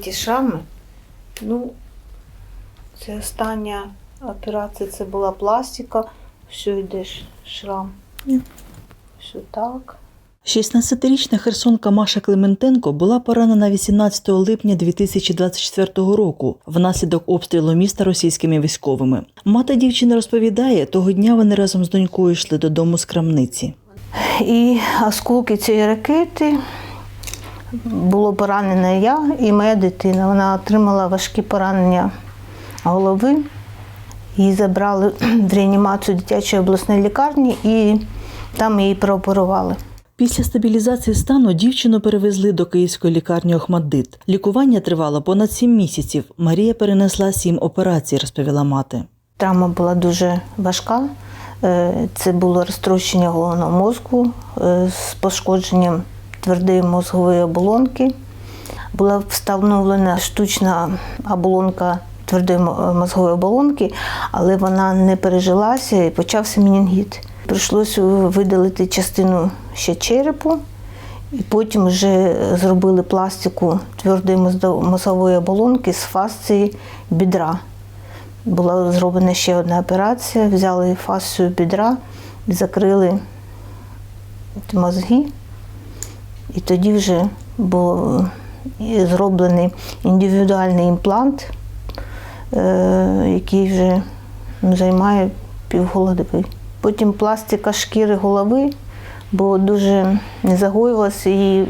Ті шрами, ну, це остання операція, це була пластика, все йдеш шрам. Все так. 16-річна херсонка Маша Климентенко була поранена 18 липня 2024 року внаслідок обстрілу міста російськими військовими. Мати дівчини розповідає, того дня вони разом з донькою йшли додому з крамниці. І осколки цієї ракети було поранена я і моя дитина. Вона отримала важкі поранення голови. Її забрали в реанімацію дитячої обласної лікарні і там її прооперували. Після стабілізації стану дівчину перевезли до київської лікарні Охмаддит. Лікування тривало понад сім місяців. Марія перенесла сім операцій, розповіла мати. Травма була дуже важка. Е, Це було розтрощення головного мозку е, з пошкодженням твердої мозгової оболонки. Була встановлена штучна оболонка твердої мозгової оболонки, але вона не пережилася і почався менінгіт. Прийшлося видалити частину ще черепу, і потім вже зробили пластику твердої мозгової оболонки з фасції бідра. Була зроблена ще одна операція, взяли фасцію бідра, закрили мозги, і тоді вже був е, зроблений індивідуальний імплант, е, який вже займає півголови. Потім пластика шкіри голови, бо дуже не загоювалася і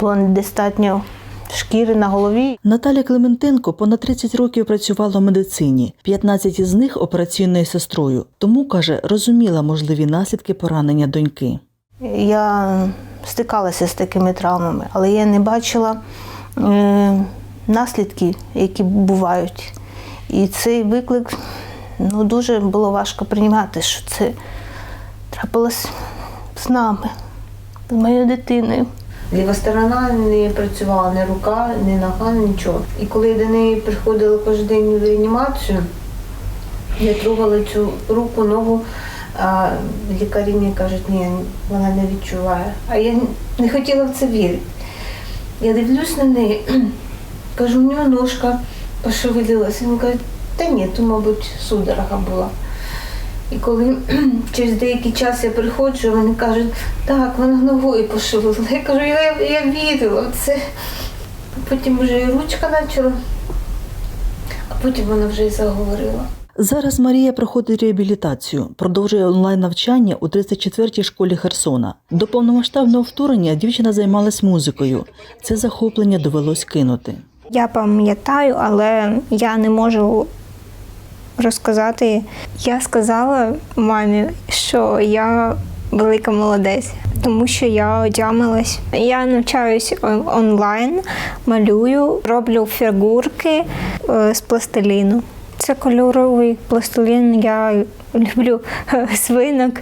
було недостатньо шкіри на голові. Наталя Климентенко понад 30 років працювала в медицині, 15 із них операційною сестрою. Тому каже, розуміла можливі наслідки поранення доньки. Я стикалася з такими травмами, але я не бачила е, наслідки, які бувають. І цей виклик ну, дуже було важко приймати, що це трапилось з нами, з моєю дитиною. Ліва сторона не працювала ні рука, ні нога, нічого. І коли я до неї приходила кожен день в реанімацію, я трогала цю руку, ногу, а лікарі мені кажуть, ні, вона не відчуває. А я не хотіла в це вірити. Я дивлюсь на неї, кажу, у нього ножка пошевелилася. Він каже, та ні, то, мабуть, судорога була. І коли через деякий час я приходжу, вони кажуть, так, вона ногою пошевелила. Я кажу, я, я вірила в це. Потім вже і ручка почала, а потім вона вже і заговорила. Зараз Марія проходить реабілітацію, продовжує онлайн навчання у 34-й школі Херсона. До повномасштабного вторгнення дівчина займалась музикою. Це захоплення довелось кинути. Я пам'ятаю, але я не можу розказати. Я сказала мамі, що я велика молодець, тому що я отямилась. Я навчаюсь онлайн, малюю, роблю фігурки е, з пластиліну. Це кольоровий пластилін. Я люблю е, свинок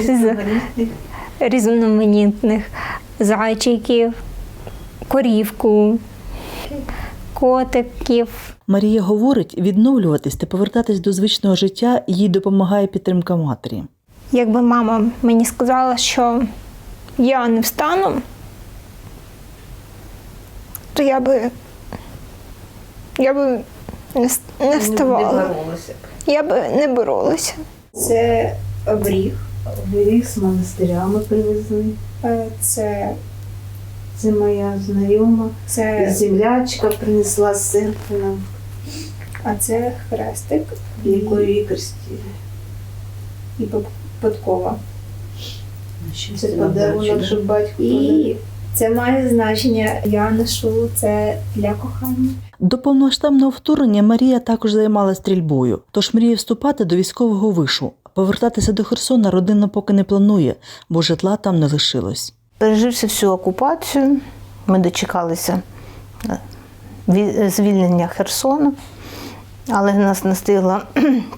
з різноманітних зайчиків, корівку, котиків. Марія говорить, відновлюватись та повертатись до звичного життя їй допомагає підтримка матері. Якби мама мені сказала, що я не встану, то я би, я би не, не вставала. боролася. Я би не боролася. Це обріг, Оберіг з монастиря ми привезли. е, це, Це моя знайома. це, Землячка принесла з церкви нам, а це хрестик якою її крестили. і подкова. Це подарунок, щоб батько. І це має значення. Я ношу це для кохання. До повномасштабного вторгнення Марія також займалася стрільбою, тож мріє вступати до військового вишу. Повертатися до Херсона родина поки не планує, бо житла там не лишилось. Переживши всю окупацію, ми дочекалися е, звільнення Херсона, але нас настигла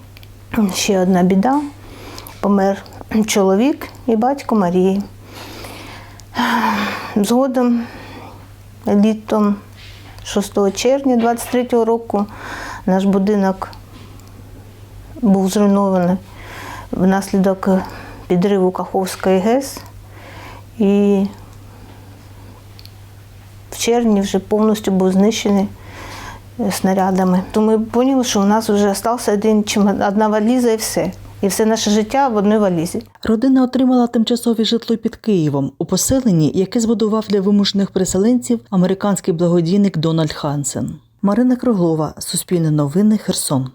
ще одна біда. Помер чоловік і батько Марії. Згодом, літом 6 червня 23-го року, наш будинок був зруйнований внаслідок підриву Каховської ГЕС. І в червні вже повністю був знищений е, снарядами. То ми поняли, що у нас вже залишився один чемодан, одна валіза і все. І все наше життя в одній валізі. Родина отримала тимчасове житло під Києвом у поселенні, яке збудував для вимушених переселенців американський благодійник Дональд Хансен. Марина Круглова, Суспільне новини, Херсон.